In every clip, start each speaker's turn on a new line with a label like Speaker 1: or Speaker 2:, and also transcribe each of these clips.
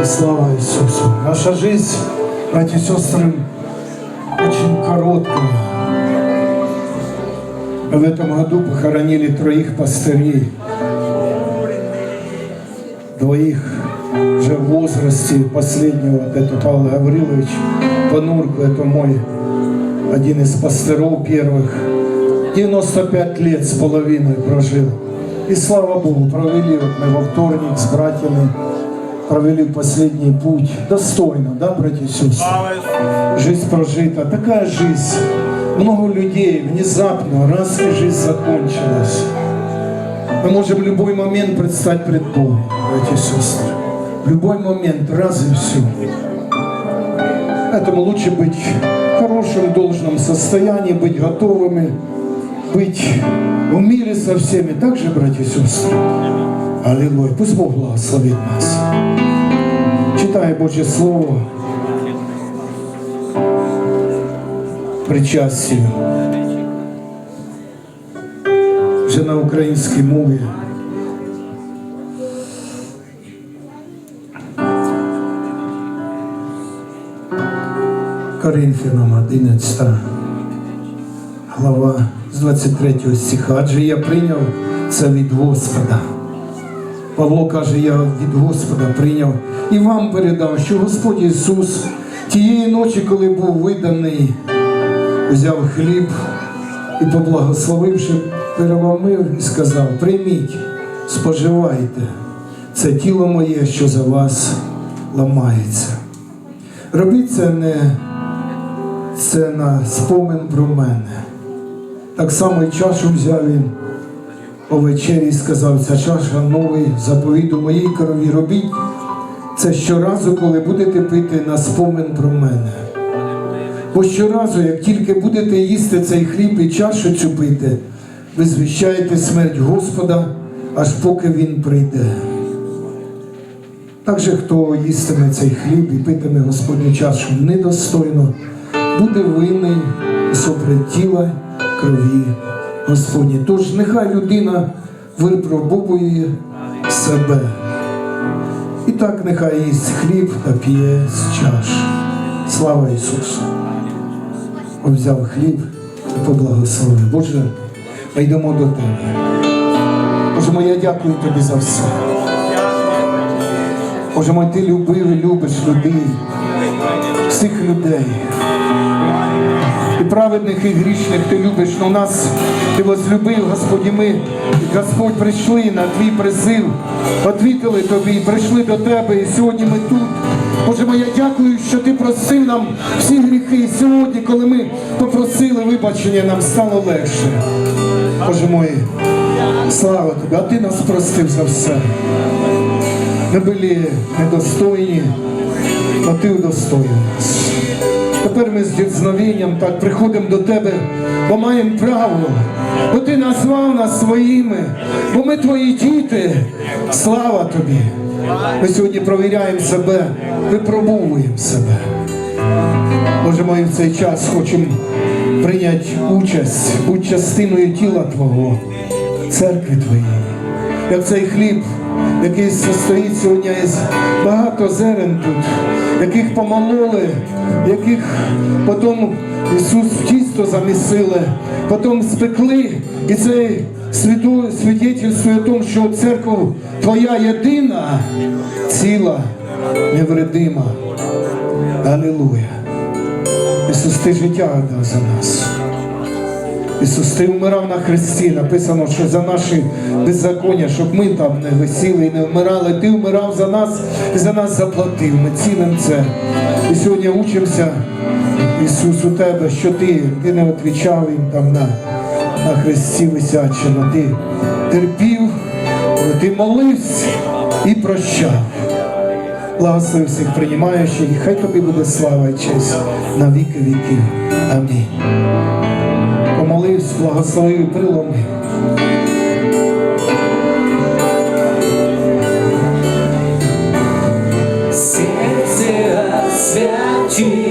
Speaker 1: И слава Иисусу. Наша жизнь, братья и сестры, очень короткая. Мы в этом году похоронили троих пастырей. Двоих уже в возрасте последнего, вот это Павел Гаврилович Понурко, это мой один из пастыров первых. 95 лет с половиной прожил. И слава Богу, провели вот мы во вторник с братьями, провели последний путь. Достойно, да, братья и сестры? Жизнь прожита. Такая жизнь. Много людей внезапно, раз и жизнь закончилась. Мы можем в любой момент предстать пред Богом, братья и сестры. В любой момент, раз и все. Поэтому лучше быть в хорошем, должном состоянии, быть готовыми, быть в мире со всеми. Так же, братья и сестры? Аллилуйя. Пусть Бог благословит нас. Читая Божье Слово, причастію. Вже на українській мові. Коринфянам 11 глава з 23 стиха. Адже я прийняв це від Господа. Павло каже, я від Господа прийняв і вам передав, що Господь Ісус тієї ночі, коли був виданий, взяв хліб і, поблагословивши, переломив і сказав: прийміть, споживайте, це тіло моє, що за вас ламається. Робіть це не це на спомин про мене. Так само і чашу взяв він о вечері сказав, ця чаша новий заповіт у моїй крові робіть. Це щоразу, коли будете пити на спомин про мене. Бо щоразу, як тільки будете їсти цей хліб і чашу цю пити, ви звіщаєте смерть Господа, аж поки Він прийде. Так же, хто їстиме цей хліб і питиме Господню чашу недостойно, буде винний сопред тіла крові Господні. Тож нехай людина випробовує себе. І так нехай їсть хліб та п'є з чаш. Слава Ісусу! Он взяв хліб і поблагословив. Боже, ми йдемо до Тебе. Боже мой, я дякую Тобі за все. Боже мой, Ти любив і любиш людей, всіх людей. І праведних, і грішних ти любиш, но нас ти возлюбив, Господь, і ми, Господь, прийшли на твій призив, отвітили тобі, прийшли до тебе, і сьогодні ми тут. Боже моя, дякую, що ти просив нам всі гріхи. І сьогодні, коли ми попросили вибачення, нам стало легше. Боже мой, слава тобі, а ти нас простив за все. Ми були недостойні, але ти удостоїв. Тепер ми з дірзновінням так приходимо до тебе, бо маємо право, бо ти назвав нас своїми, бо ми твої діти. Слава тобі! Ми сьогодні провіряємо себе, випробовуємо себе. Боже мой, в цей час хочемо прийняти участь, бути частиною тіла Твого, церкви Твоєї. Як цей хліб, який состоїть сьогодні із багато зерен тут, яких помололи, яких потім Ісус в тісто замісили, потім спекли, і це свідетельствує о тому, що церква Твоя єдина, ціла, невредима. Алілуя. Ісус, ти життя дав за нас. Ісус, ти вмирав на хресті, написано, що за наші беззаконня, щоб ми там не висіли і не вмирали. Ти вмирав за нас і за нас заплатив. Ми цінимо це. І сьогодні учимося, Ісус, у тебе, що ти, ти не відповідав їм там на, на хресті висячи, але ти терпів, ти молився і прощав. Благослови всіх приймаючих, і хай тобі буде слава і честь на віки віків. Амінь. Помолився, благослови прилом.
Speaker 2: Сердце освяти,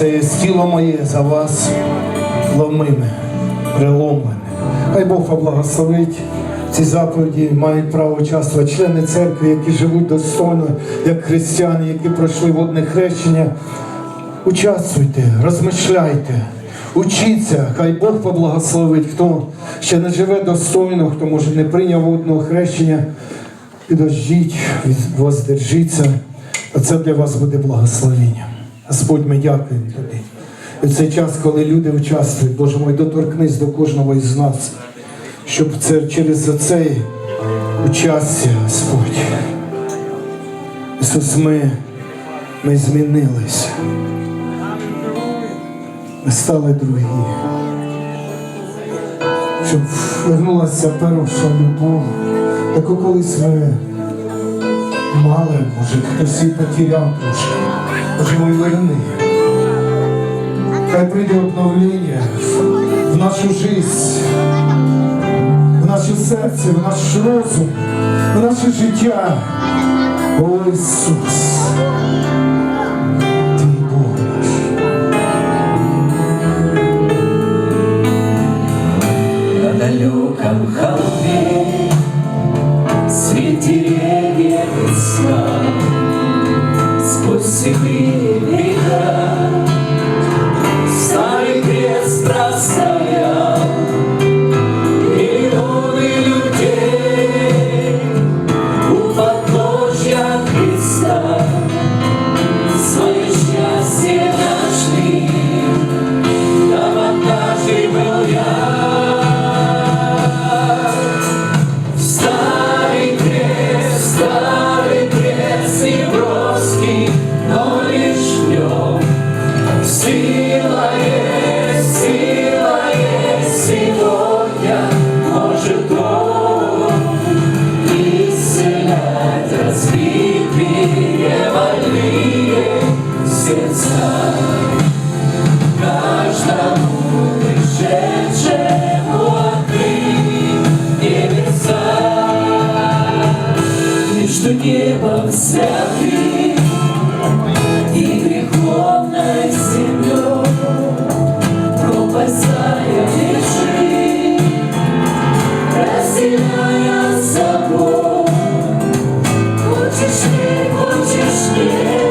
Speaker 1: це є тіло моє за вас ломиме, приломлене. Хай Бог поблагословить. Ці заповіді мають право участвувати члени церкви, які живуть достойно, як християни, які пройшли водне хрещення. Участвуйте, розмишляйте, учіться, хай Бог поблагословить, хто ще не живе достойно, хто може не прийняв водного хрещення, підождіть, воздержіться, а це для вас буде благословення. Господь, ми дякуємо тобі. І цей час, коли люди участвують, Боже мой, доторкнись до кожного із нас, щоб це через цей участя, Господь. Ісус, ми, ми змінилися. Ми стали другі. Щоб вернулася перша любов, яку колись ми мали, може, хтось і потеряв трошки. Може, ми верни. Хай прийде обновлення в нашу жизнь, в наше серце, в наш розум, в наше життя. О Ісус, Ти Бог.
Speaker 2: На далеком холме
Speaker 3: desespero.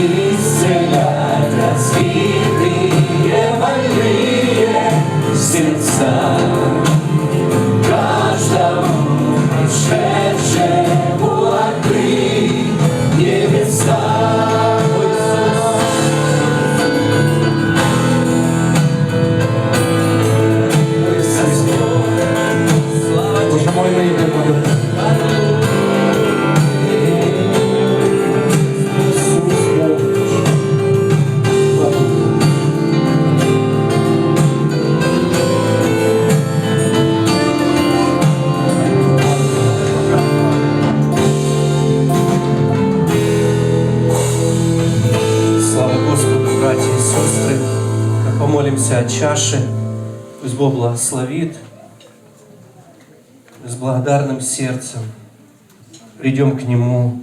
Speaker 3: Ele чаше, пусть Бог благословит. С благодарным сердцем придем к Нему,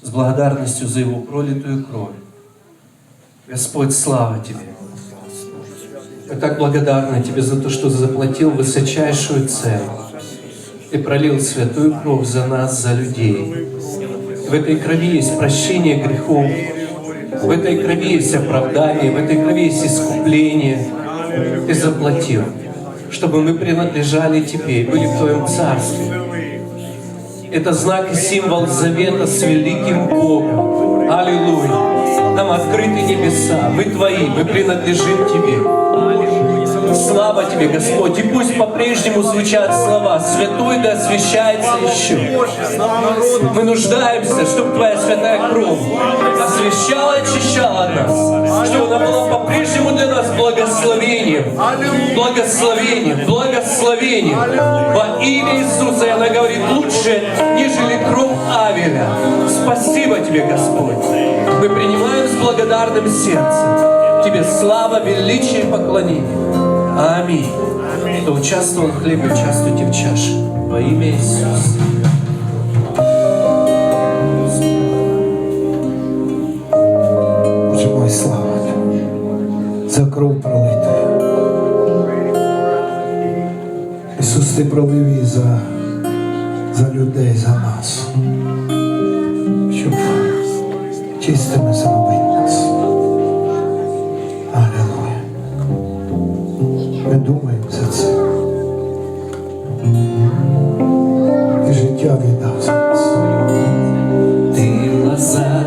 Speaker 3: с благодарностью за Его пролитую кровь. Господь, слава Тебе. Мы так благодарны Тебе за то, что заплатил высочайшую цену. Ты пролил святую кровь за нас, за людей. В этой крови есть прощение грехов, в этой крови есть оправдание, в этой крови есть искупление. Ты заплатил, чтобы мы принадлежали Тебе и были в Твоем Царстве. Это знак и символ завета с великим Богом. Аллилуйя. Нам открыты небеса. Мы Твои, мы принадлежим Тебе. Слава Тебе, Господь, и пусть по-прежнему звучат слова «Святой да освящается еще». Мы нуждаемся, чтобы Твоя святая кровь освящала и очищала нас, чтобы она была по-прежнему для нас благословением, благословением, благословением. Во имя Иисуса, и она говорит, лучше, нежели кровь Авеля. Спасибо Тебе, Господь. Мы принимаем с благодарным сердцем. Тебе слава, величие и поклонение. Аминь. Кто участвовал в хлебе, участвуйте в чаше. Во имя Иисуса.
Speaker 1: Боже мой, слава за кров пролиту. Ісус, ти пролив її за, за людей, за нас, щоб чистими зробити життя віддав за нас.
Speaker 2: Ты лоза,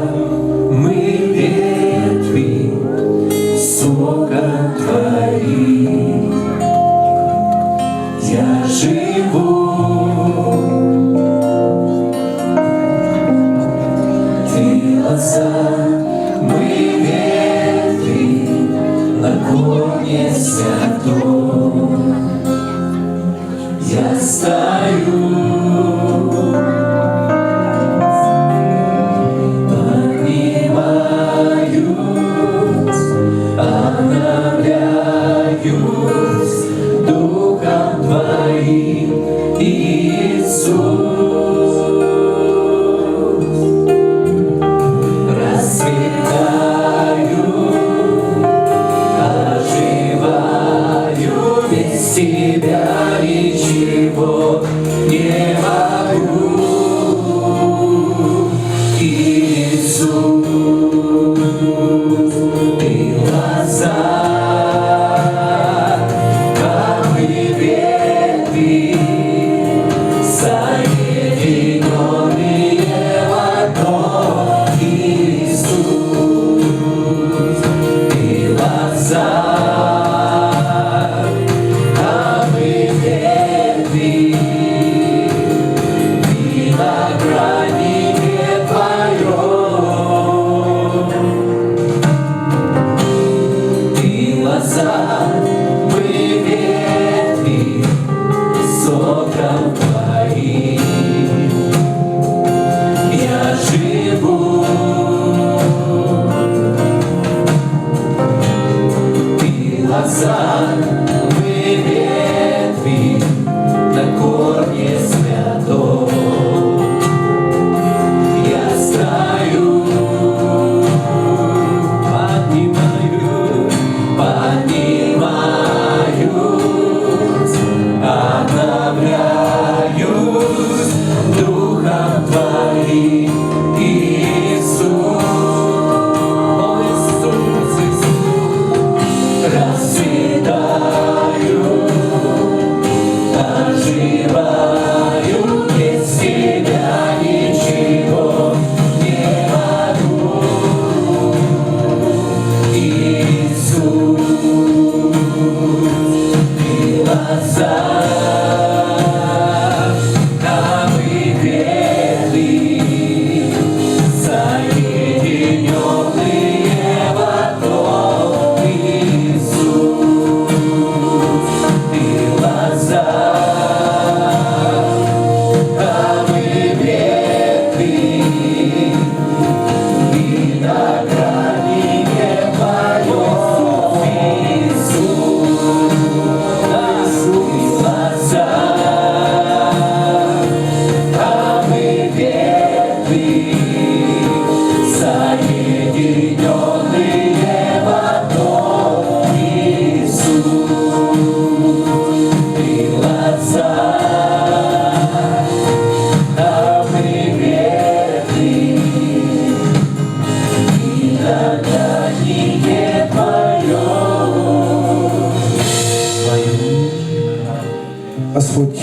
Speaker 1: Господь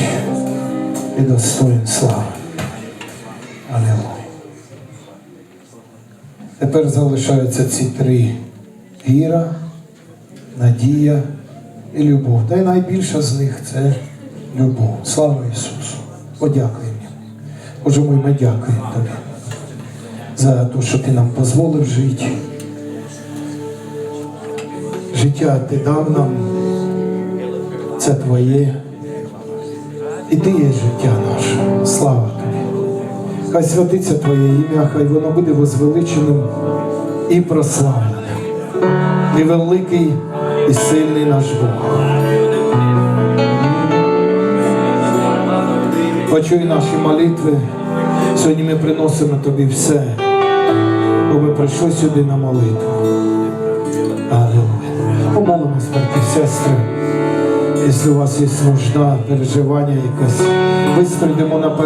Speaker 1: і достоин слави. Алілуя. Тепер залишаються ці три віра, надія і любов. Та й найбільша з них це любов. Слава Ісусу! Подякуємо. Боже мой, ми дякуємо Тобі за те, що Ти нам дозволив жити. Життя Ти дав нам, це Твоє. І Ти є життя наше. Слава Тобі. Хай святиться Твоє ім'я, хай воно буде возвеличеним і прославленим. Ти великий і сильний наш Бог. Почуй наші молитви. Сьогодні ми приносимо тобі все, бо ми прийшли сюди на молитву. Аллилуйя. Помолимось, брати сестри. Якщо у вас є нужда, переживання якесь, вистройдемо наперед.